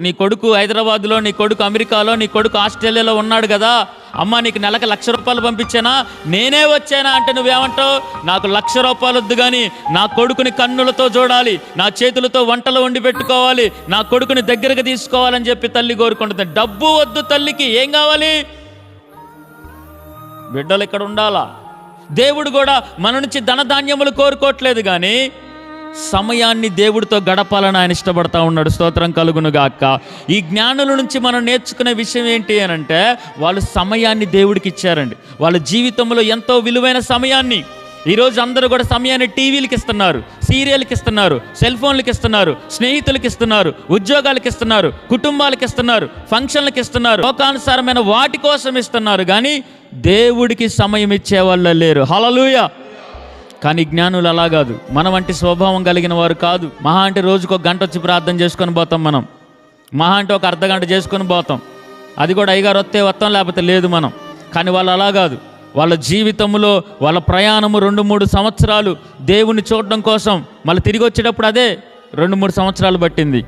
నీ కొడుకు హైదరాబాద్లో నీ కొడుకు అమెరికాలో నీ కొడుకు ఆస్ట్రేలియాలో ఉన్నాడు కదా. అమ్మ నీకు నెలకు లక్ష రూపాయలు పంపించానా? నేనే వచ్చానా అంటే నువ్వేమంటావు? నాకు లక్ష రూపాయలు వద్దు కానీ నా కొడుకుని కన్నులతో చూడాలి నా చేతులతో వంటలు వండి పెట్టుకోవాలి నా కొడుకుని దగ్గరకు తీసుకోవాలని చెప్పి తల్లి కోరుకుంటుంది. డబ్బు వద్దు తల్లికి ఏం కావాలి? బిడ్డలు ఇక్కడ ఉండాలా? దేవుడు కూడా మన నుంచి ధనధాన్యములు కోరుకోవట్లేదు కానీ సమయాన్ని దేవుడితో గడపాలని ఆయన ఇష్టపడతా ఉన్నాడు. స్తోత్రం కలుగును గాక. ఈ జ్ఞానుల నుంచి మనం నేర్చుకునే విషయం ఏంటి అని అంటే వాళ్ళు సమయాన్ని దేవుడికి ఇచ్చారండి. వాళ్ళ జీవితంలో ఎంతో విలువైన సమయాన్ని. ఈరోజు అందరూ కూడా సమయాన్ని టీవీలకి ఇస్తున్నారు సీరియల్కి ఇస్తున్నారు సెల్ ఫోన్లకి ఇస్తున్నారు స్నేహితులకి ఇస్తున్నారు ఉద్యోగాలకి ఇస్తున్నారు కుటుంబాలకి ఇస్తున్నారు ఫంక్షన్లకి ఇస్తున్నారు లోకానుసారమైన వాటి కోసం ఇస్తున్నారు. కానీ దేవుడికి సమయం ఇచ్చే వాళ్ళు లేరు. హలలుయ కానీ జ్ఞానులు అలా కాదు. మన వంటి స్వభావం కలిగిన వారు కాదు. మహా అంటే రోజుకు ఒక గంట వచ్చి ప్రార్థన చేసుకొని పోతాం మనం. మహా అంటే ఒక అర్ధ గంట చేసుకొని పోతాం. అది కూడా అయ్యగారు వస్తే వస్తాం లేకపోతే లేదు మనం. కానీ వాళ్ళు అలా కాదు. వాళ్ళ జీవితంలో వాళ్ళ ప్రయాణము రెండు మూడు సంవత్సరాలు దేవుని చూడడం కోసం మళ్ళీ తిరిగి వచ్చేటప్పుడు అదే రెండు మూడు సంవత్సరాలు పట్టింది.